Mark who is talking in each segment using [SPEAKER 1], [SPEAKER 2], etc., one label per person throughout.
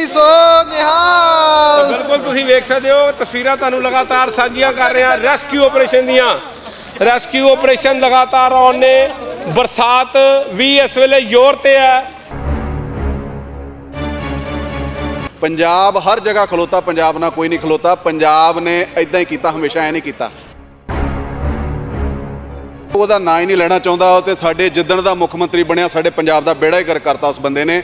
[SPEAKER 1] ਨਹੀਂ ਸੋ ਨਿਹਾਲ।
[SPEAKER 2] ਬਿਲਕੁਲ ਤੁਸੀਂ ਵੇਖ ਸਕਦੇ ਹੋ ਤਸਵੀਰਾਂ ਤੁਹਾਨੂੰ ਲਗਾਤਾਰ ਸਾਂਝੀਆਂ ਕਰ ਰਹੇ ਹਾਂ ਰੈਸਕਿਊ ਆਪਰੇਸ਼ਨ ਦੀਆਂ। ਰੈਸਕਿਊ ਆਪਰੇਸ਼ਨ ਲਗਾਤਾਰ ਆਉਣ ਨੇ। ਬਰਸਾਤ ਵੀ ਇਸ ਵੇਲੇ ਜ਼ੋਰ ਤੇ ਹੈ।
[SPEAKER 3] ਪੰਜਾਬ ਹਰ ਜਗ੍ਹਾ ਖਲੋਤਾ ਪੰਜਾਬ ਨਾਲ ਕੋਈ ਨਹੀਂ ਖਲੋਤਾ। ਪੰਜਾਬ ਨੇ ਇਦਾਂ ਹੀ ਕੀਤਾ ਹਮੇਸ਼ਾ ਐ ਨਹੀਂ ਕੀਤਾ। ਉਹਦਾ ਨਾਂ ਹੀ ਨਹੀਂ ਲੈਣਾ ਚਾਹੁੰਦਾ ਉਹ ਤੇ ਸਾਡੇ ਜਿੱਦਣ ਦਾ ਮੁੱਖ ਮੰਤਰੀ ਬਣਿਆ ਸਾਡੇ ਪੰਜਾਬ ਦਾ ਬੇੜਾ ਹੀ ਕਰ ਕਰਤਾ ਉਸ ਬੰਦੇ ਨੇ।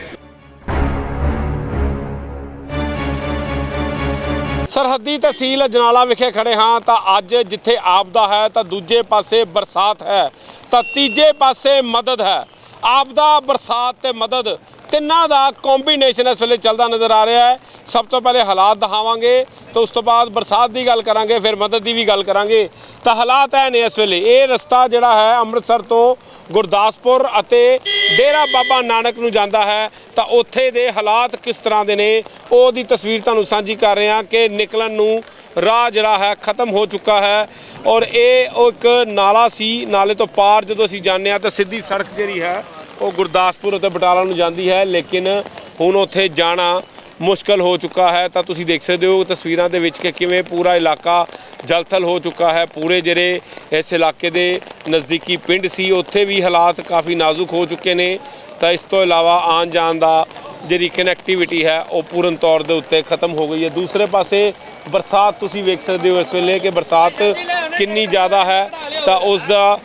[SPEAKER 2] ਸਰਹੱਦੀ ਤਹਿਸੀਲ ਅਜਨਾਲਾ ਵਿਖੇ ਖੜੇ ਹਾਂ ਤਾਂ ਅੱਜ ਜਿੱਥੇ ਆਪਦਾ ਹੈ ਤਾਂ ਦੂਜੇ ਪਾਸੇ ਬਰਸਾਤ ਹੈ ਤਾਂ ਤੀਜੇ ਪਾਸੇ ਮਦਦ ਹੈ। ਆਪਦਾ ਬਰਸਾਤ ਤੇ ਮਦਦ ਤਿੰਨਾਂ ਦਾ ਕੰਬੀਨੇਸ਼ਨ ਇਸ ਵੇਲੇ ਚੱਲਦਾ ਨਜ਼ਰ ਆ ਰਿਹਾ ਹੈ। ਸਭ ਤੋਂ ਪਹਿਲੇ ਹਾਲਾਤ ਦਿਖਾਵਾਂਗੇ ਤਾਂ ਉਸ ਤੋਂ ਬਾਅਦ ਬਰਸਾਤ ਦੀ ਗੱਲ ਕਰਾਂਗੇ, ਫਿਰ ਮਦਦ ਦੀ ਵੀ ਗੱਲ ਕਰਾਂਗੇ। ਤਾਂ ਹਾਲਾਤ ਹੈ ਨੇ ਇਸ ਵੇਲੇ। ਇਹ ਰਸਤਾ ਜਿਹੜਾ ਹੈ ਅੰਮ੍ਰਿਤਸਰ ਤੋਂ ਗੁਰਦਾਸਪੁਰ ਅਤੇ ਡੇਰਾ ਬਾਬਾ ਨਾਨਕ ਨੂੰ ਜਾਂਦਾ ਹੈ, ਤਾਂ ਉੱਥੇ ਦੇ ਹਾਲਾਤ ਕਿਸ ਤਰ੍ਹਾਂ ਦੇ ਨੇ, ਉਹਦੀ ਤਸਵੀਰ ਤੁਹਾਨੂੰ ਸਾਂਝੀ ਕਰ ਰਹੇ ਹਾਂ ਕਿ ਨਿਕਲਣ ਨੂੰ ਰਾਹ ਜਿਹੜਾ ਹੈ ਖਤਮ ਹੋ ਚੁੱਕਾ ਹੈ ਔਰ ਇਹ ਉਹ ਇੱਕ ਨਾਲਾ ਸੀ, ਨਾਲੇ ਤੋਂ ਪਾਰ ਜਦੋਂ ਅਸੀਂ ਜਾਂਦੇ ਹਾਂ ਤਾਂ ਸਿੱਧੀ ਸੜਕ ਜਿਹੜੀ ਹੈ, ਉਹ ਗੁਰਦਾਸਪੁਰ ਅਤੇ ਬਟਾਲਾ ਨੂੰ ਜਾਂਦੀ ਹੈ, ਲੇਕਿਨ ਹੁਣ ਉੱਥੇ ਜਾਣਾ ਮੁਸ਼ਕਲ ਹੋ ਚੁੱਕਾ ਹੈ, ਤਾਂ ਤੁਸੀਂ ਦੇਖ ਸਕਦੇ ਹੋ ਤਸਵੀਰਾਂ ਦੇ ਵਿੱਚ ਕਿ ਕਿਵੇਂ ਪੂਰਾ ਇਲਾਕਾ ਜਲਥਲ ਹੋ ਚੁੱਕਾ ਹੈ। ਪੂਰੇ ਜਿਹੜੇ ਇਸ ਇਲਾਕੇ ਦੇ ਨਜ਼ਦੀਕੀ ਪਿੰਡ ਸੀ, ਉੱਥੇ ਵੀ ਹਾਲਾਤ ਕਾਫੀ ਨਾਜ਼ੁਕ ਹੋ ਚੁੱਕੇ ਨੇ। ਤਾਂ ਇਸ ਤੋਂ ਇਲਾਵਾ ਆਉਣ ਜਾਣ ਦਾ ਜਿਹੜੀ ਕਨੈਕਟੀਵਿਟੀ ਹੈ, ਉਹ ਪੂਰਨ ਤੌਰ ਦੇ ਉੱਤੇ ਖਤਮ ਹੋ ਗਈ ਹੈ। ਦੂਸਰੇ ਪਾਸੇ ਬਰਸਾਤ ਤੁਸੀਂ ਵੇਖ ਸਕਦੇ ਹੋ ਇਸ ਵੇਲੇ ਕਿ ਬਰਸਾਤ ਕਿੰਨੀ ਜ਼ਿਆਦਾ ਹੈ, ਤਾਂ ਉਸ ਦਾ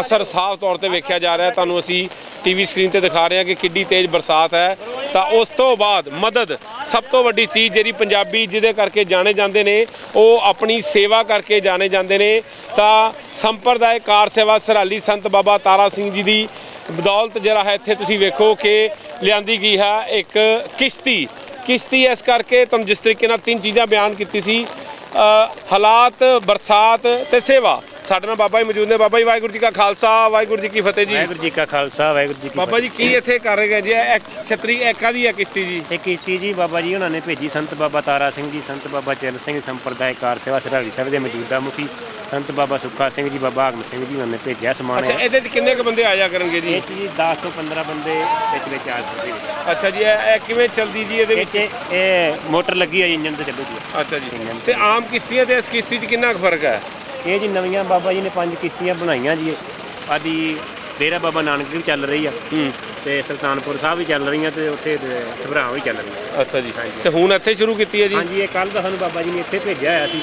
[SPEAKER 2] ਅਸਰ ਸਾਫ਼ ਤੌਰ ਤੇ ਵੇਖਿਆ ਜਾ ਰਿਹਾ ਤੁਹਾਨੂੰ ਅਸੀਂ ਟੀਵੀ ਸਕਰੀਨ ਤੇ ਦਿਖਾ ਰਹੇ ਹਾਂ ਕਿ ਕਿੰਨੀ ਤੇਜ਼ ਬਰਸਾਤ ਹੈ। ਤਾਂ ਉਸ ਤੋਂ ਬਾਅਦ ਮਦਦ ਸਭ ਤੋਂ ਵੱਡੀ ਚੀਜ਼ ਜਿਹੜੀ ਪੰਜਾਬੀ ਜਿਹਦੇ ਕਰਕੇ ਜਾਣੇ ਜਾਂਦੇ ਨੇ, ਉਹ ਆਪਣੀ ਸੇਵਾ ਕਰਕੇ ਜਾਣੇ ਜਾਂਦੇ ਨੇ। ਤਾਂ ਸੰਪਰਦਾਇ ਕਾਰ ਸੇਵਾ ਸਰਾਲੀ ਸੰਤ ਬਾਬਾ ਤਾਰਾ ਸਿੰਘ ਜੀ ਦੀ ਬਦੌਲਤ ਜਿਹੜਾ ਹੈ, ਇੱਥੇ ਤੁਸੀਂ ਵੇਖੋ ਕਿ ਲਿਆਂਦੀ ਗਈ ਹੈ ਇੱਕ ਕਿਸ਼ਤੀ। ਕਿਸ਼ਤੀ ਇਸ ਕਰਕੇ ਤੁਹਾਨੂੰ ਜਿਸ ਤਰੀਕੇ ਨਾਲ ਤਿੰਨ ਚੀਜ਼ਾਂ ਬਿਆਨ ਕੀਤੀ ਸੀ ਹਾਲਾਤ, ਬਰਸਾਤ ਤੇ ਸੇਵਾ। ਸਾਡੇ ਨਾਲ ਬਾਬਾ ਜੀ ਮੌਜੂਦ ਨੇ। ਬਾਬਾ ਜੀ ਵਾਹਿਗੁਰੂ ਜੀ ਕਾ ਖਾਲਸਾ ਵਾਹਿਗੁਰੂ ਜੀ ਕੀ ਫਤਿਹ ਜੀ।
[SPEAKER 4] ਵਾਹਿਗੁਰੂ ਜੀ ਕਾ ਖਾਲਸਾ ਵਾਹਿਗੁਰੂ ਜੀ ਕੀ
[SPEAKER 2] ਬਾਬਾ ਜੀ ਕੀ ਇੱਥੇ ਕਰ ਰਹੇ ਜੀ? ਇਹ ਛਤਰੀ ਇਹ ਕਾਹਦੀ ਹੈ ਕਿਸ਼ਤੀ ਜੀ।
[SPEAKER 4] ਇਹ ਕੀਤੀ ਜੀ ਬਾਬਾ ਜੀ ਉਹਨਾਂ ਨੇ ਭੇਜੀ ਸੰਤ ਬਾਬਾ ਤਾਰਾ ਸਿੰਘ ਜੀ ਸੰਤ ਬਾਬਾ ਚਰਨ ਸਿੰਘ ਸੰਪਰਦਾਇ ਕਾਰ ਸੇਵਾ ਸਰਾਲੀ ਸਾਹਿਬ ਦੇ ਮੌਜੂਦਾ ਮੁਖੀ ਸੰਤ ਬਾਬਾ ਸੁੱਖਾ ਸਿੰਘ ਜੀ ਬਾਬਾ ਆਗਮ ਸਿੰਘ ਜੀ ਉਹਨਾਂ ਨੇ ਭੇਜਿਆ ਸਮਾਨ।
[SPEAKER 2] ਅੱਛਾ ਇਹਦੇ ਚ ਕਿੰਨੇ ਕੁ ਬੰਦੇ ਆਇਆ ਕਰਨਗੇ ਜੀ?
[SPEAKER 4] ਇਹ 'ਚ ਜੀ 10 ਤੋਂ 15 ਬੰਦੇ ਵਿੱਚ ਵਿੱਚ ਆ ਸਕਦੇ ਨੇ।
[SPEAKER 2] ਅੱਛਾ ਜੀ ਇਹ ਇਹ ਕਿਵੇਂ ਚੱਲਦੀ ਜੀ ਇਹਦੇ
[SPEAKER 4] ਇਹ
[SPEAKER 2] ਵਿੱਚ
[SPEAKER 4] 'ਚ ਇਹ ਮੋਟਰ ਲੱਗੀ ਹੈ ਇੰਜਨ ਤੇ ਚੱਲੂ ਜੀ
[SPEAKER 2] ਅੱਛਾ ਜੀ। ਤੇ ਆਮ ਕਿਸ਼ਤੀਆਂ ਤੇ ਇਸ ਕਿਸ਼ਤੀ 'ਚ ਕਿੰਨਾ ਕੁ ਫ਼ਰਕ ਹੈ?
[SPEAKER 4] ਇਹ ਜੀ ਨਵੀਆਂ ਬਾਬਾ ਜੀ ਨੇ ਪੰਜ ਕਿਸ਼ਤੀਆਂ ਬਣਾਈਆਂ ਜੀ। ਆਦੀ ਡੇਰਾ ਬਾਬਾ ਨਾਨਕ ਵੀ ਚੱਲ ਰਹੀ ਆ। ਤੇ ਸੁਲਤਾਨਪੁਰ ਸਾਹਿਬ ਵੀ ਚੱਲ ਰਹੀਆਂ ਤੇ ਉੱਥੇ ਸਭਰਾਂ ਵੀ ਚੱਲ ਰਹੀਆਂ।
[SPEAKER 2] ਅੱਛਾ ਜੀ। ਤੇ ਹੁਣ ਇੱਥੇ ਸ਼ੁਰੂ ਕੀਤੀ ਹੈ ਜੀ?
[SPEAKER 4] ਹਾਂਜੀ ਇਹ ਕੱਲ ਦਾ ਸਾਨੂੰ ਬਾਬਾ ਜੀ ਨੇ ਇੱਥੇ ਭੇਜਿਆ ਹੋਇਆ ਸੀ।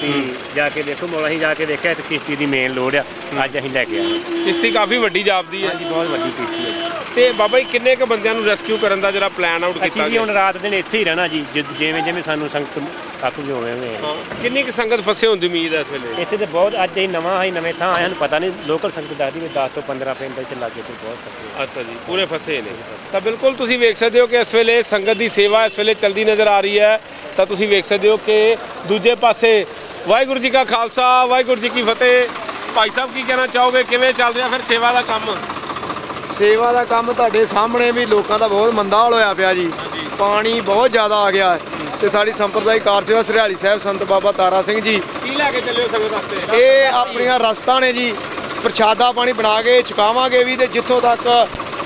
[SPEAKER 4] ਤੇ ਜਾ ਕੇ ਦੇਖੋ ਮੋਲਾ ਅਸੀਂ ਜਾ ਕੇ ਦੇਖਿਆ ਤੇ ਕਿਸ਼ਤੀ ਦੀ ਮੇਨ ਲੋਡ ਆ। ਅੱਜ ਅਸੀਂ ਲੈ ਕੇ ਆਏ।
[SPEAKER 2] ਕਿਸ਼ਤੀ ਕਾਫੀ ਵੱਡੀ ਜਾਪਦੀ ਹੈ।
[SPEAKER 4] ਹਾਂਜੀ ਬਹੁਤ ਵੱਡੀ ਕਿਸ਼ਤੀ ਹੈ।
[SPEAKER 2] ਤੇ ਬਾਬਾ ਜੀ ਕਿੰਨੇ ਕ ਬੰਦਿਆਂ ਨੂੰ ਰੈਸਕਿਊ ਕਰਨ ਦਾ ਜਿਹੜਾ ਪਲਾਨ ਆਊਟ ਕੀਤਾ
[SPEAKER 4] ਜੀ ਹੁਣ ਰਾਤ ਦਿਨ ਇੱਥੇ ਹੀ ਰਹਿਣਾ ਜਿ- ਜਿਵੇਂ ਜਿਵੇਂ ਸਾਨੂੰ ਸੰਗਤ ਆਖੂਗੀ ਹੋਵੇ ਹੋਵੇ
[SPEAKER 2] ਹਾਂ। ਕਿੰਨੀ ਕੁ ਸੰਗਤ ਫਸੇ ਹੋਣ ਦੀ ਉਮੀਦ ਹੈ ਇਸ ਵੇਲੇ?
[SPEAKER 4] ਇੱਥੇ ਤੇ ਬਹੁਤ ਅੱਜ ਅਸੀਂ ਨਵਾਂ ਆਈ ਨਵੇਂ ਥਾਂ ਆਏ ਸਾਨੂੰ ਪਤਾ ਨਹੀਂ ਲੋਕਲ ਸੰਗਤ ਦੱਸਦੀ ਵੀ 10 ਤੋਂ 15 ਪਿੰਡ ਇੱਥੇ ਲਾਗੇ ਤੇ ਬਹੁਤ ਫਸੇ
[SPEAKER 2] ਅੱਛਾ ਜੀ ਪੂਰੇ ਫਸੇ ਨੇ। ਤਾਂ ਬਿਲਕੁਲ ਤੁਸੀਂ ਵੇਖ ਸਕਦੇ ਹੋ ਕਿ ਇਸ ਵੇਲੇ ਸੰਗਤ ਦੀ ਸੇਵਾ ਇਸ ਵੇਲੇ ਚਲਦੀ ਨਜ਼ਰ ਆ ਰਹੀ ਹੈ। ਤਾਂ ਤੁਸੀਂ ਵੇਖ ਸਕਦੇ ਹੋ ਕਿ ਦੂਜੇ ਪਾਸੇ ਵਾਹਿਗੁਰੂ ਜੀ ਕਾ ਖਾਲਸਾ ਵਾਹਿਗੁਰੂ ਜੀ ਕੀ ਫਤਿਹ। ਭਾਈ ਸਾਹਿਬ ਕੀ ਕਹਿਣਾ ਚਾਹੋਗੇ? ਕਿਵੇਂ ਚੱਲ ਰਿਹਾ ਫਿਰ ਸੇਵਾ ਦਾ ਕੰਮ?
[SPEAKER 1] ਸੇਵਾ ਦਾ ਕੰਮ ਤੁਹਾਡੇ ਸਾਹਮਣੇ ਵੀ ਲੋਕਾਂ ਦਾ ਬਹੁਤ ਮੰਦਾ ਹਾਲ ਹੋਇਆ ਪਿਆ ਜੀ। ਪਾਣੀ ਬਹੁਤ ਜ਼ਿਆਦਾ ਆ ਗਿਆ। ਹੈ ਤੇ ਸਾਡੀ ਸੰਪਰਦਾਇ ਕਾਰ ਸੇਵਾ ਸਰਿਆਲੀ ਸਾਹਿਬ ਸੰਤ ਬਾਬਾ ਤਾਰਾ ਸਿੰਘ ਜੀ।
[SPEAKER 2] ਕੀ ਲੈ ਕੇ ਚੱਲਿਓ ਸੰਗਤ ਵਾਸਤੇ?
[SPEAKER 1] ਇਹ ਆਪਣੀਆਂ ਰਸਤਾਂ ਨੇ ਜੀ। ਪ੍ਰਸ਼ਾਦਾ ਪਾਣੀ ਬਣਾ ਕੇ ਛਕਾਵਾਂਗੇ ਵੀ ਤੇ ਜਿੱਥੋਂ ਤੱਕ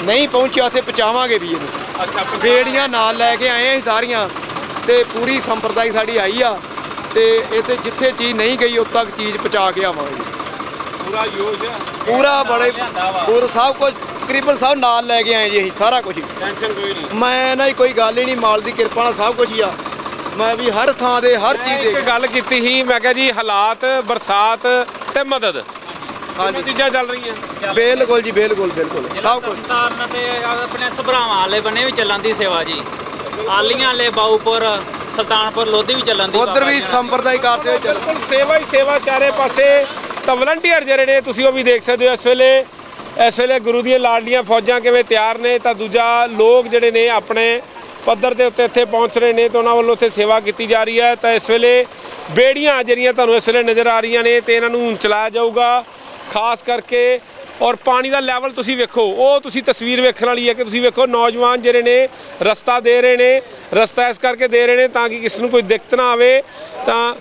[SPEAKER 1] ਨਹੀਂ ਪਹੁੰਚਿਆ ਉੱਥੇ ਪਹੁੰਚਾਵਾਂਗੇ ਵੀ ਇਹਨੂੰ।
[SPEAKER 2] ਅੱਛਾ
[SPEAKER 1] ਬੇੜੀਆਂ ਨਾਲ ਲੈ ਕੇ ਆਏ ਅਸੀਂ ਸਾਰੀਆਂ ਤੇ ਪੂਰੀ ਸੰਪਰਦਾਇ ਸਾਡੀ ਆਈ ਆ ਤੇ ਇੱਥੇ ਜਿੱਥੇ ਚੀਜ਼ ਨਹੀਂ ਗਈ ਉੱਥੇ ਤੱਕ ਚੀਜ਼ ਪਹੁੰਚਾ ਕੇ ਆਵਾਂਗੇ
[SPEAKER 2] ਪੂਰਾ ਹੈ
[SPEAKER 1] ਪੂਰਾ ਬੜੇ ਪੂਰਾ ਸਭ ਕੁਝ ਤਕਰੀਬਨ ਸਭ ਨਾਲ ਲੈ ਕੇ ਆਏ ਜੀ ਅਸੀਂ ਸਾਰਾ ਕੁਝ
[SPEAKER 2] ਟੈਨਸ਼ਨ ਕੋਈ ਨਹੀਂ।
[SPEAKER 1] ਮੈਂ ਨਾ ਕੋਈ ਗੱਲ ਹੀ ਨਹੀਂ ਮਾਲ ਦੀ ਕਿਰਪਾ ਨਾਲ ਸਭ ਕੁਝ ਹੀ ਆ। ਮੈਂ ਵੀ ਹਰ ਥਾਂ ਦੇ ਹਰ ਚੀਜ਼
[SPEAKER 2] ਇੱਕ
[SPEAKER 1] ਦੇ
[SPEAKER 2] ਗੱਲ ਕੀਤੀ ਸੀ ਮੈਂ ਕਿਹਾ ਜੀ ਹਾਲਾਤ ਬਰਸਾਤ ਤੇ ਮਦਦ।
[SPEAKER 1] ਹਾਂਜੀ।
[SPEAKER 2] ਚੀਜ਼ਾਂ ਚੱਲ ਰਹੀਆਂ?
[SPEAKER 1] ਬਿਲਕੁਲ ਜੀ ਬਿਲਕੁਲ ਬਿਲਕੁਲ। ਸਭ ਕੁਝ
[SPEAKER 5] ਤਰਨਤਾਰਨ ਤੇ ਆਪਣੇ ਸਭਰਾਵਾਂ ਵਾਲੇ ਬੰਨੇ ਵੀ ਚੱਲਣ ਦੀ ਸੇਵਾ ਜੀ। ਆਲੀਆਂ ਵਾਲੇ ਬਾਊਪੁਰ ਸੁਲਤਾਨਪੁਰ ਲੋਧੀ ਵੀ ਚੱਲਣ ਦੀ
[SPEAKER 1] ਉਧਰ ਵੀ ਸੰਪਰਦਾਇ ਕਾਰ ਸੇ ਚੱਲ
[SPEAKER 2] ਬਿਲਕੁਲ ਸੇਵਾ ਹੀ ਸੇਵਾ ਚਾਰੇ ਪਾਸੇ ਤਾਂ ਵਲੰਟੀਅਰ ਜਿਹੜੇ ਨੇ ਤੁਸੀਂ ਉਹ ਵੀ ਦੇਖ ਸਕਦੇ ਹੋ ਇਸ ਵੇਲੇ। ਇਸ ਵੇਲੇ ਗੁਰੂ ਦੀਆਂ ਲਾਡਲੀਆਂ ਫੌਜਾਂ ਕਿਵੇਂ ਤਿਆਰ ਨੇ ਤਾਂ ਦੂਜਾ ਲੋਕ ਜਿਹੜੇ ਨੇ ਆਪਣੇ ਪੱਧਰ ਦੇ ਉੱਤੇ ਇੱਥੇ ਪਹੁੰਚ ਰਹੇ ਨੇ ਤੇ ਉਹਨਾਂ ਵੱਲੋਂ ਉੱਥੇ ਸੇਵਾ ਕੀਤੀ ਜਾ ਰਹੀ ਹੈ। ਤਾਂ ਇਸ ਵੇਲੇ ਬੇੜੀਆਂ ਜਿਹੜੀਆਂ ਤੁਹਾਨੂੰ ਇਸ ਵੇਲੇ ਨਜ਼ਰ ਆ ਰਹੀਆਂ ਨੇ ਤੇ ਇਹਨਾਂ ਨੂੰ ਚਲਾਇਆ ਜਾਊਗਾ। ਖਾਸ ਕਰਕੇ ਔਰ ਪਾਣੀ ਦਾ ਲੈਵਲ ਤੁਸੀਂ ਵੇਖੋ, ਉਹ ਤੁਸੀਂ ਤਸਵੀਰ ਵੇਖਣ ਵਾਲੀ ਹੈ ਕਿ ਤੁਸੀਂ ਵੇਖੋ ਨੌਜਵਾਨ ਜਿਹੜੇ ਨੇ ਰਸਤਾ ਦੇ ਰਹੇ ਨੇ। ਰਸਤਾ ਇਸ ਕਰਕੇ ਦੇ ਰਹੇ ਨੇ ਤਾਂ ਕਿ ਕਿਸੇ ਨੂੰ ਕੋਈ ਦਿੱਕਤ ਨਾ ਆਵੇ। ਤਾਂ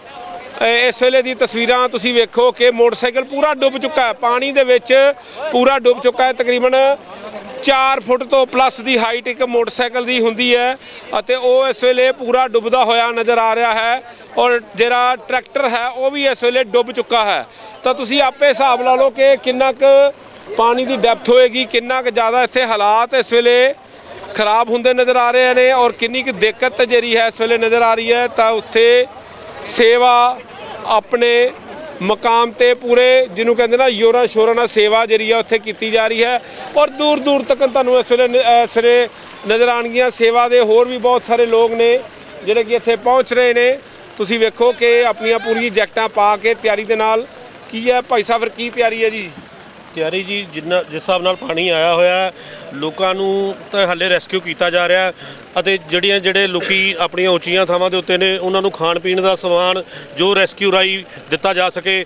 [SPEAKER 2] ਇਸ ਵੇਲੇ ਦੀ ਤਸਵੀਰਾਂ ਤੁਸੀਂ ਵੇਖੋ ਕਿ ਮੋਟਰਸਾਈਕਲ ਪੂਰਾ ਡੁੱਬ ਚੁੱਕਾ ਹੈ। ਪਾਣੀ ਦੇ ਵਿੱਚ ਪੂਰਾ ਡੁੱਬ ਚੁੱਕਾ ਹੈ ਤਕਰੀਬਨ 4 ਫੁੱਟ ਤੋਂ ਪਲੱਸ ਦੀ ਹਾਈਟ ਇੱਕ ਮੋਟਰਸਾਈਕਲ ਦੀ ਹੁੰਦੀ ਹੈ ਅਤੇ ਉਹ ਇਸ ਵੇਲੇ ਪੂਰਾ ਡੁੱਬਦਾ ਹੋਇਆ ਨਜ਼ਰ ਆ ਰਿਹਾ ਹੈ ਔਰ ਜਿਹੜਾ ਟਰੈਕਟਰ ਹੈ ਉਹ ਵੀ ਇਸ ਵੇਲੇ ਡੁੱਬ ਚੁੱਕਾ ਹੈ। ਤਾਂ ਤੁਸੀਂ ਆਪੇ ਹਿਸਾਬ ਲਾ ਲਓ ਕਿ ਕਿੰਨਾ ਕੁ ਪਾਣੀ ਦੀ ਡੈਪਥ ਹੋਏਗੀ, ਕਿੰਨਾ ਕੁ ਜ਼ਿਆਦਾ ਇੱਥੇ ਹਾਲਾਤ ਇਸ ਵੇਲੇ ਖਰਾਬ ਹੁੰਦੇ ਨਜ਼ਰ ਆ ਰਹੇ ਨੇ ਔਰ ਕਿੰਨੀ ਕੁ ਦਿੱਕਤ ਜਿਹੜੀ ਹੈ ਇਸ ਵੇਲੇ ਨਜ਼ਰ ਆ ਰਹੀ ਹੈ, ਤਾਂ ਉੱਥੇ ਸੇਵਾ ਆਪਣੇ ਮਕਾਮ ਤੇ ਪੂਰੇ ਜਿਹਨੂੰ ਕਹਿੰਦੇ ਨਾ ਯੋਰਾ ਸ਼ੋਰਾ ਨਾਲ ਸੇਵਾ ਜਿਹੜੀ ਆ ਉੱਥੇ ਕੀਤੀ ਜਾ ਰਹੀ ਹੈ ਔਰ ਦੂਰ ਦੂਰ ਤੱਕ ਤੁਹਾਨੂੰ ਇਸ ਵੇਲੇ ਨ- ਇਸ ਵੇਲੇ ਨਜ਼ਰ ਆਣਗੀਆਂ ਸੇਵਾ ਦੇ ਹੋਰ ਵੀ ਬਹੁਤ ਸਾਰੇ ਲੋਕ ਨੇ ਜਿਹੜੇ ਕਿ ਇੱਥੇ ਪਹੁੰਚ ਰਹੇ ਨੇ। ਤੁਸੀਂ ਵੇਖੋ ਕਿ ਆਪਣੀਆਂ ਪੂਰੀ ਜੈਕਟਾਂ ਪਾ ਕੇ ਤਿਆਰੀ ਦੇ ਨਾਲ ਕੀ ਹੈ? ਭਾਈ ਸਾਹਿਬ ਕੀ ਤਿਆਰੀ ਹੈ ਜੀ?
[SPEAKER 6] ਤਿਆਰੀ ਜੀ, ਜਿੰਨਾ ਜਿਸ ਹਿਸਾਬ ਨਾਲ ਪਾਣੀ ਆਇਆ ਹੋਇਆ ਲੋਕਾਂ ਨੂੰ ਤਾਂ ਹਾਲੇ ਰੈਸਕਿਊ ਕੀਤਾ ਜਾ ਰਿਹਾ ਅਤੇ ਜਿਹੜੀਆਂ ਜਿਹੜੇ ਲੋਕੀ ਆਪਣੀਆਂ ਉੱਚੀਆਂ ਥਾਵਾਂ ਦੇ ਉੱਤੇ ਨੇ, ਉਹਨਾਂ ਨੂੰ ਖਾਣ ਪੀਣ ਦਾ ਸਮਾਨ ਜੋ ਰੈਸਕਿਊ ਰਾਈ ਦਿੱਤਾ ਜਾ ਸਕੇ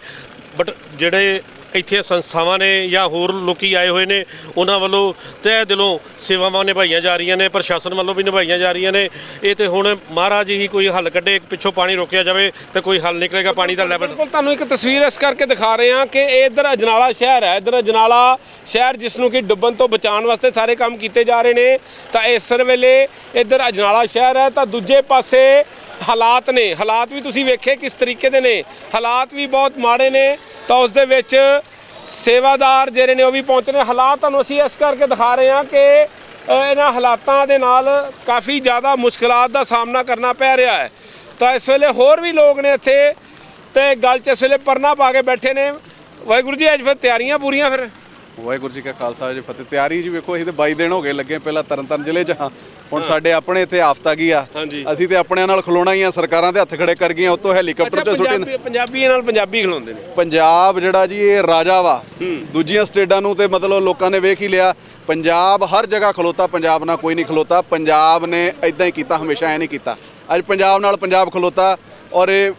[SPEAKER 6] ਬਟ ਜਿਹੜੇ ਇੱਥੇ ਸੰਸਥਾਵਾਂ ਨੇ ਜਾਂ ਹੋਰ ਲੋਕੀ ਆਏ ਹੋਏ ਨੇ, ਉਹਨਾਂ ਵੱਲੋਂ ਤਹਿ ਦਿਲੋਂ ਸੇਵਾਵਾਂ ਨਿਭਾਈਆਂ ਜਾ ਰਹੀਆਂ ਨੇ, ਪ੍ਰਸ਼ਾਸਨ ਵੱਲੋਂ ਵੀ ਨਿਭਾਈਆਂ ਜਾ ਰਹੀਆਂ ਨੇ। ਇਹ ਤੇ ਹੁਣ ਮਹਾਰਾਜ ਹੀ ਕੋਈ ਹੱਲ ਕੱਢੇ, ਪਿੱਛੋਂ ਪਾਣੀ ਰੋਕਿਆ ਜਾਵੇ ਤੇ ਕੋਈ ਹੱਲ ਨਿਕਲੇਗਾ ਪਾਣੀ ਦਾ ਲੈਵਲ
[SPEAKER 2] ਬਿਲਕੁਲ, ਤੁਹਾਨੂੰ ਇੱਕ ਤਸਵੀਰ ਇਸ ਕਰਕੇ ਦਿਖਾ ਰਹੇ ਹਾਂ ਕਿ ਇਹ ਇਧਰ ਅਜਨਾਲਾ ਸ਼ਹਿਰ ਹੈ। ਇਧਰ ਅਜਨਾਲਾ ਸ਼ਹਿਰ ਜਿਸ ਨੂੰ ਕਿ ਡੁੱਬਣ ਤੋਂ ਬਚਾਉਣ ਵਾਸਤੇ ਸਾਰੇ ਕੰਮ ਕੀਤੇ ਜਾ ਰਹੇ ਨੇ। ਤਾਂ ਇਸ ਵੇਲੇ ਇਧਰ ਅਜਨਾਲਾ ਸ਼ਹਿਰ ਹੈ, ਤਾਂ ਦੂਜੇ ਪਾਸੇ ਹਾਲਾਤ ਨੇ, ਹਾਲਾਤ ਵੀ ਤੁਸੀਂ ਵੇਖੇ ਕਿਸ ਤਰੀਕੇ ਦੇ ਨੇ। ਹਾਲਾਤ ਵੀ ਬਹੁਤ ਮਾੜੇ ਨੇ, ਤਾਂ ਉਸ ਦੇ ਵਿੱਚ ਸੇਵਾਦਾਰ ਜਿਹੜੇ ਨੇ ਉਹ ਵੀ ਪਹੁੰਚ ਰਹੇ ਹਾਲਾਤ ਤੁਹਾਨੂੰ ਅਸੀਂ ਇਸ ਕਰਕੇ ਦਿਖਾ ਰਹੇ ਹਾਂ ਕਿ ਇਹਨਾਂ ਹਾਲਾਤਾਂ ਦੇ ਨਾਲ ਕਾਫੀ ਜ਼ਿਆਦਾ ਮੁਸ਼ਕਲਾਂ ਦਾ ਸਾਹਮਣਾ ਕਰਨਾ ਪੈ ਰਿਹਾ ਹੈ। ਤਾਂ ਇਸ ਵੇਲੇ ਹੋਰ ਵੀ ਲੋਕ ਨੇ ਇੱਥੇ, ਤੇ ਗੱਲ ਚ ਇਸ ਵੇਲੇ ਪਰਨਾ ਪਾ ਕੇ ਬੈਠੇ ਨੇ। ਵਾਹਿਗੁਰੂ ਜੀ, ਅੱਜ ਫਿਰ ਤਿਆਰੀਆਂ ਪੂਰੀਆਂ ਫਿਰ?
[SPEAKER 3] ਵਾਹਿਗੁਰੂ ਜੀ ਕਾ ਖਾਲਸਾ ਜੀ ਫਤਿਹ। ਤਿਆਰੀ ਜੀ ਵੇਖੋ, ਅਸੀਂ ਤੇ 22 ਦਿਨ ਹੋ ਗਏ ਲੱਗੇ ਪਹਿਲਾਂ ਤਰਨਤਾਰਨ ਜ਼ਿਲ੍ਹੇ 'ਚ ਹਾਂ। ਹੁਣ ਸਾਡੇ ਆਪਣੇ ਇੱਥੇ ਆਫਤ ਆ ਗਈ ਆ।
[SPEAKER 2] ਹਾਂਜੀ।
[SPEAKER 3] ਅਸੀਂ ਤੇ ਆਪਣਿਆਂ ਨਾਲ ਖਲੋਣਾ ਹੀ ਆ ਸਰਕਾਰਾਂ ਦੇ ਹੱਥ ਖੜੇ ਕਰ ਗਈਆਂ ਉਤੋਂ ਹੈਲੀਕਾਪਟਰ 'ਚ ਸੁੱਟੇ।
[SPEAKER 2] ਪੰਜਾਬੀ ਪੰਜਾਬੀ ਨਾਲ ਪੰਜਾਬੀ ਖਲੋਂਦੇ ਨੇ।
[SPEAKER 3] ਪੰਜਾਬ ਜਿਹੜਾ ਜੀ ਇਹ ਰਾਜਾ ਵਾ। ਦੂਜੀਆਂ ਸਟੇਟਾਂ ਨੂੰ ਤੇ ਮਤਲਬ ਲੋਕਾਂ ਨੇ ਵੇਖ ਹੀ ਲਿਆ। ਪੰਜਾਬ ਹਰ ਜਗ੍ਹਾ ਖਲੋਤਾ ਪੰਜਾਬ ਨਾਲ ਕੋਈ ਨਹੀਂ ਖਲੋਤਾ। ਪੰਜਾਬ ਨੇ ਇਦਾਂ ਹੀ ਕੀਤਾ ਹਮੇਸ਼ਾ ਐ ਨਹੀਂ ਕੀਤਾ। ਅੱਜ ਪੰਜਾਬ ਨਾਲ ਪੰਜਾਬ ਖਲੋਤਾ ਔਰ ਇਹ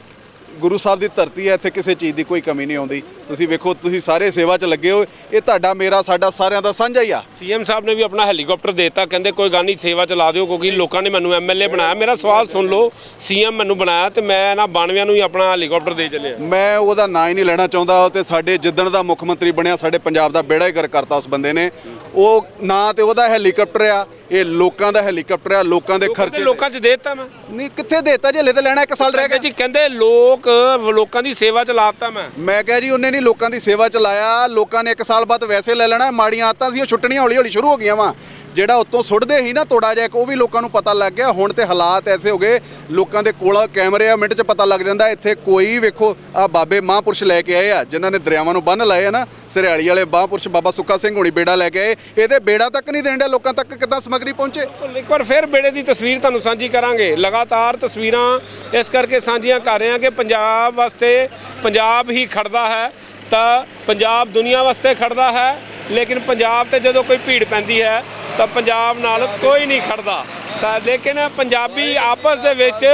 [SPEAKER 3] ਗੁਰੂ ਸਾਹਿਬ ਦੀ ਧਰਤੀ ਹੈ ਇੱਥੇ ਕਿਸੇ ਚੀਜ਼ ਦੀ ਕੋਈ ਕਮੀ ਨਹੀਂ ਆਉਂਦੀ। ਤੁਸੀਂ ਵੇਖੋ ਤੁਸੀਂ ਸਾਰੇ ਸੇਵਾ 'ਚ ਲੱਗੇ ਹੋ। ਇਹ ਤੁਹਾਡਾ ਮੇਰਾ ਸਾਡਾ ਸਾਰਿਆਂ ਦਾ ਸਾਂਝਾ ਹੀ ਆ।
[SPEAKER 2] ਸੀਐਮ ਸਾਹਿਬ ਨੇ ਵੀ ਆਪਣਾ ਹੈਲੀਕਾਪਟਰ ਦੇਤਾ ਕਹਿੰਦੇ ਕੋਈ ਗੱਲ ਨਹੀਂ ਸੇਵਾ ਚਲਾ ਦਿਓ ਕਿਉਂਕਿ ਲੋਕਾਂ ਨੇ ਮੈਨੂੰ ਐਮਐਲਏ ਬਣਾਇਆ। ਮੇਰਾ ਸਵਾਲ ਸੁਣ ਲਓ ਸੀਐਮ ਮੈਨੂੰ ਬਣਾਇਆ ਤੇ ਮੈਂ ਨਾ 92 ਨੂੰ ਹੀ ਆਪਣਾ ਹੈਲੀਕਾਪਟਰ ਦੇ ਚੱਲਿਆ।
[SPEAKER 3] ਮੈਂ ਉਹਦਾ ਨਾਂ ਹੀ ਨਹੀਂ ਲੈਣਾ ਚਾਹੁੰਦਾ ਤੇ ਸਾਡੇ ਜਿੱਦਣ ਦਾ ਮੁੱਖ ਮੰਤਰੀ ਬਣਿਆ ਸਾਡੇ ਪੰਜਾਬ ਦਾ ਬੇੜਾ ਹੀ ਕਰ ਕਰਤਾ ਉਸ ਬੰਦੇ ਨੇ। ਉਹ ਨਾਂ ਤੇ ਉਹਦਾ ਹੈਲੀਕਾਪਟਰ ਆ ਇਹ ਲੋਕਾਂ ਦਾ ਹੈਲੀਕਾਪਟਰ ਆ ਲੋਕਾਂ ਦੇ
[SPEAKER 2] ਖਰਚੇ ਲੋਕਾਂ 'ਚ ਦਿੱਤਾ ਮੈਂ।
[SPEAKER 3] ਨਹੀਂ ਕਿੱਥੇ ਦੇਤਾ ਜੀ? ਹਲੇ ਤਾਂ ਲੈਣਾ ਇੱਕ ਸਾਲ ਰਹਿ ਗਿਆ।
[SPEAKER 2] ਜੀ ਕਹਿੰਦੇ ਲੋਕ ਲੋਕਾਂ ਦੀ ਸੇਵਾ ਚ ਲਾਤਾ ਮੈਂ।
[SPEAKER 3] ਮੈਂ ਕਿਹਾ ਜੀ ਉਹਨੇ ਨਹੀਂ ਲੋਕਾਂ ਦੀ ਸੇਵਾ ਚ ਲਾਇਆ। ਲੋਕਾਂ ਨੇ ਇੱਕ ਸਾਲ ਬਾਅਦ ਵੈਸੇ ਲੈ ਲੈਣਾ। ਮਾੜੀਆਂ ਆਦਤਾਂ ਸੀ ਉਹ ਛੁੱਟਣੀਆਂ ਹੌਲੀ ਹੌਲੀ ਸ਼ੁਰੂ ਹੋ ਗਈਆਂ ਵਾ। ਜਿਹੜਾ ਉੱਤੋਂ ਸੁੱਟਦੇ ਸੀ ਨਾ ਤੋੜਾ ਜਿਹਾ ਇੱਕ ਉਹ ਵੀ ਲੋਕਾਂ ਨੂੰ ਪਤਾ ਲੱਗ ਗਿਆ। ਹੁਣ ਤੇ ਹਾਲਾਤ ਐਸੇ ਹੋ ਗਏ ਲੋਕਾਂ ਦੇ ਕੋਲ ਕੈਮਰੇ ਆ ਮਿੰਟ 'ਚ ਪਤਾ ਲੱਗ ਜਾਂਦਾ। ਇੱਥੇ ਕੋਈ ਵੇਖੋ ਆ ਬਾਬੇ ਮਹਾਂਪੁਰਸ਼ ਲੈ ਕੇ ਆਏ ਆ ਜਿਨ੍ਹਾਂ ਨੇ ਦਰਿਆਵਾਂ ਨੂੰ ਬੰਨ ਲਾਏ ਆ ਨਾ ਸਰਿਆਲੀ ਵਾਲੇ ਮਹਾਂਪੁਰਸ਼ ਬਾਬਾ ਸੁੱਖਾ ਸਿੰਘ ਹੋਣੀ ਬੇੜਾ ਲੈ ਕੇ ਆਏ। ਇਹਦੇ ਬੇੜਾ ਤੱਕ ਨਹੀਂ ਦੇਣ ਡਿਆ, ਲੋਕਾਂ ਤੱਕ ਕਿੱਦਾਂ ਸਮਗਰੀ ਪਹੁੰਚੇ?
[SPEAKER 2] ਇੱਕ ਵਾਰ ਫਿਰ ਬੇੜੇ ਦੀ ਤਸਵੀਰ ਤੁਹਾਨੂੰ ਸਾਂਝੀ ਕਰਾਂਗੇ। ਲਗਾਤਾਰ ਤਸਵੀਰਾਂ ਇਸ ਕਰਕੇ ਸਾਂਝੀਆਂ ਕਰ ਰਹੇ ਹਾਂ ਕਿ ਪੰਜਾਬ ਵਾਸਤੇ ਪੰਜਾਬ ਹੀ ਖੜਦਾ ਹੈ, ਤਾਂ ਪੰਜਾਬ ਦੁਨੀਆ ਵਾਸਤੇ ਖੜਦਾ ਹੈ, ਲੇਕਿਨ ਪੰਜਾਬ ਤੇ ਜਦੋਂ ਕੋਈ ਭੀੜ ਪੈਂਦੀ ਹੈ, ਤਾਂ ਪੰਜਾਬ ਨਾਲ ਕੋਈ ਨਹੀਂ ਖੜਦਾ। ਤਾਂ ਲੇਕਿਨ ਪੰਜਾਬੀ ਆਪਸ ਦੇ ਵਿੱਚ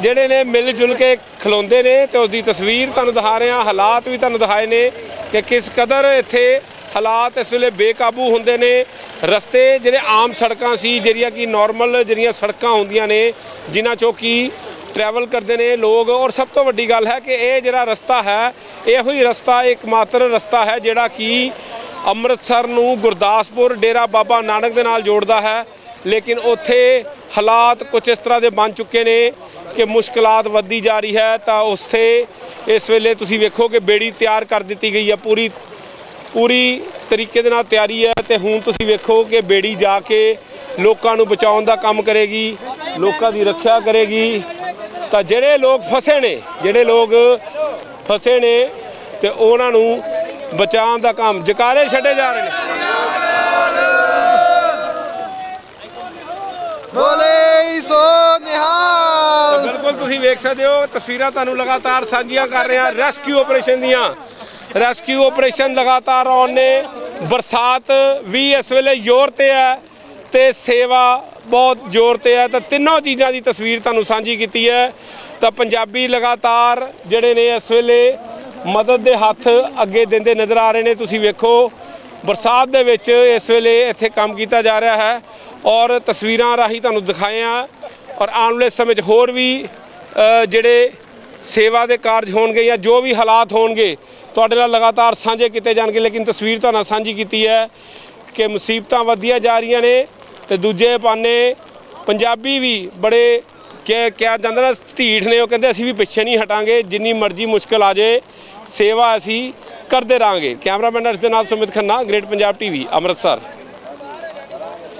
[SPEAKER 2] ਜਿਹੜੇ ਨੇ ਮਿਲ ਜੁਲ ਕੇ ਖਲੋਂਦੇ ਨੇ ਤੇ ਉਸ ਦੀ ਤਸਵੀਰ ਤੁਹਾਨੂੰ ਦਿਖਾ ਰਹੇ ਹਾਂ, ਹਾਲਾਤ ਵੀ ਤੁਹਾਨੂੰ ਦਿਖਾਏ ਨੇ ਕਿ ਕਿਸ ਕਦਰ ਇੱਥੇ ਹਾਲਾਤ ਇਸ ਵੇਲੇ ਬੇਕਾਬੂ ਹੁੰਦੇ ਨੇ। ਰਸਤੇ ਜਿਹੜੇ ਆਮ ਸੜਕਾਂ ਸੀ, ਜਿਹੜੀਆਂ ਕਿ ਨਾਰਮਲ ਜਿਹੜੀਆਂ ਸੜਕਾਂ ਹੁੰਦੀਆਂ ਨੇ, ਜਿਨ੍ਹਾਂ ਚੋਂ ਕੀ ਟਰੈਵਲ ਕਰਦੇ ਨੇ ਲੋਕ। ਔਰ ਸਭ ਤੋਂ ਵੱਡੀ ਗੱਲ ਹੈ ਕਿ ਇਹ ਜਿਹੜਾ ਰਸਤਾ ਹੈ, ਇਹੋ ਹੀ ਰਸਤਾ, ਇੱਕਮਾਤਰ ਰਸਤਾ ਹੈ, ਜਿਹੜਾ ਕਿ ਅੰਮ੍ਰਿਤਸਰ ਨੂੰ ਗੁਰਦਾਸਪੁਰ, ਡੇਰਾ ਬਾਬਾ ਨਾਨਕ ਦੇ ਨਾਲ ਜੋੜਦਾ ਹੈ। ਲੇਕਿਨ ਉੱਥੇ ਹਾਲਾਤ ਕੁਝ ਇਸ ਤਰ੍ਹਾਂ ਦੇ ਬਣ ਚੁੱਕੇ ਨੇ ਕਿ ਮੁਸ਼ਕਲਾਤ ਵੱਧਦੀ ਜਾ ਰਹੀ ਹੈ। ਤਾਂ ਉੱਥੇ ਇਸ ਵੇਲੇ ਤੁਸੀਂ ਵੇਖੋ ਕਿ ਬੇੜੀ ਤਿਆਰ ਕਰ ਦਿੱਤੀ ਗਈ ਹੈ, ਪੂਰੀ ਪੂਰੀ ਤਰੀਕੇ ਦੇ ਨਾਲ ਤਿਆਰੀ ਹੈ ਤੇ ਹੁਣ ਤੁਸੀਂ ਵੇਖੋ ਕਿ ਬੇੜੀ ਜਾ ਕੇ ਲੋਕਾਂ ਨੂੰ ਬਚਾਉਣ ਦਾ ਕੰਮ ਕਰੇਗੀ ਲੋਕਾਂ ਦੀ ਰੱਖਿਆ ਕਰੇਗੀ। ਤਾਂ ਜਿਹੜੇ ਲੋਕ ਫਸੇ ਨੇ ਜਿਹੜੇ ਲੋਕ ਫਸੇ ਨੇ ਤੇ ਉਹਨਾਂ ਨੂੰ ਬਚਾਉਣ ਦਾ ਕੰਮ ਜਕਾਰੇ ਛੱਡੇ ਜਾ ਰਹੇ ਨੇ।
[SPEAKER 1] ਬੋਲੇ ਸੋ ਨਿਹਾਲ।
[SPEAKER 2] ਬਿਲਕੁਲ ਤੁਸੀਂ ਵੇਖ ਸਕਦੇ ਹੋ ਤਸਵੀਰਾਂ ਤੁਹਾਨੂੰ ਲਗਾਤਾਰ ਸਾਂਝੀਆਂ ਕਰ ਰਹੇ ਹਾਂ ਰੈਸਕਿਊ ਆਪਰੇਸ਼ਨ ਦੀਆਂ। ਰੈਸਕਿਊ ਆਪਰੇਸ਼ਨ ਲਗਾਤਾਰ ਆਉਣ ਨੇ। ਬਰਸਾਤ ਵੀ ਇਸ ਵੇਲੇ ਜ਼ੋਰ ਤੇ ਹੈ ਤੇ ਸੇਵਾ ਬਹੁਤ ਜ਼ੋਰ ਤੇ ਹੈ। ਤਾਂ ਤਿੰਨੋਂ ਚੀਜ਼ਾਂ ਦੀ ਤਸਵੀਰ ਤੁਹਾਨੂੰ ਸਾਂਝੀ ਕੀਤੀ ਹੈ। ਤਾਂ ਪੰਜਾਬੀ ਲਗਾਤਾਰ ਜਿਹੜੇ ਨੇ ਇਸ ਵੇਲੇ ਮਦਦ ਦੇ ਹੱਥ ਅੱਗੇ ਦਿੰਦੇ ਨਜ਼ਰ ਆ ਰਹੇ ਨੇ। ਤੁਸੀਂ ਵੇਖੋ, ਬਰਸਾਤ ਦੇ ਵਿੱਚ ਇਸ ਵੇਲੇ ਇੱਥੇ ਕੰਮ ਕੀਤਾ ਜਾ ਰਿਹਾ ਹੈ ਔਰ ਤਸਵੀਰਾਂ ਰਾਹੀਂ ਤੁਹਾਨੂੰ ਦਿਖਾਏ ਆ ਔਰ ਆਉਣ ਵਾਲੇ ਸਮੇਂ 'ਚ ਹੋਰ ਵੀ ਜਿਹੜੇ ਸੇਵਾ ਦੇ ਕਾਰਜ ਹੋਣਗੇ ਜਾਂ ਜੋ ਵੀ ਹਾਲਾਤ ਹੋਣਗੇ ਤੁਹਾਡੇ ਨਾਲ ਲਗਾਤਾਰ ਸਾਂਝੇ ਕੀਤੇ ਜਾਣਗੇ, ਲੇਕਿਨ ਤਸਵੀਰ ਤੁਹਾਨੂੰ ਸਾਂਝੀ ਕੀਤੀ ਹੈ ਕਿ ਮੁਸੀਬਤਾਂ ਵਧੀਆਂ ਜਾ ਰਹੀਆਂ ਨੇ ਤੇ ਦੂਜੇ ਪਾਨੇ ਪੰਜਾਬੀ ਵੀ ਬੜੇ ਕਿ ਕਿਹਾ ਜਾਂਦਾ ਨਾ ਢੀਠ ਨੇ, ਉਹ ਕਹਿੰਦੇ ਅਸੀਂ ਵੀ ਪਿੱਛੇ ਨਹੀਂ ਹਟਾਂਗੇ, ਜਿੰਨੀ ਮਰਜ਼ੀ ਮੁਸ਼ਕਲ ਆ ਜਾਏ ਸੇਵਾ ਅਸੀਂ ਕਰਦੇ ਰਾਂਗੇ ਕੈਮਰਾਮੈਨ ਅਰਸ਼ ਦੇ ਨਾਲ ਸੁਮਿਤ ਖੰਨਾ, ਗ੍ਰੇਟ ਪੰਜਾਬ ਟੀਵੀ, ਅੰਮ੍ਰਿਤਸਰ।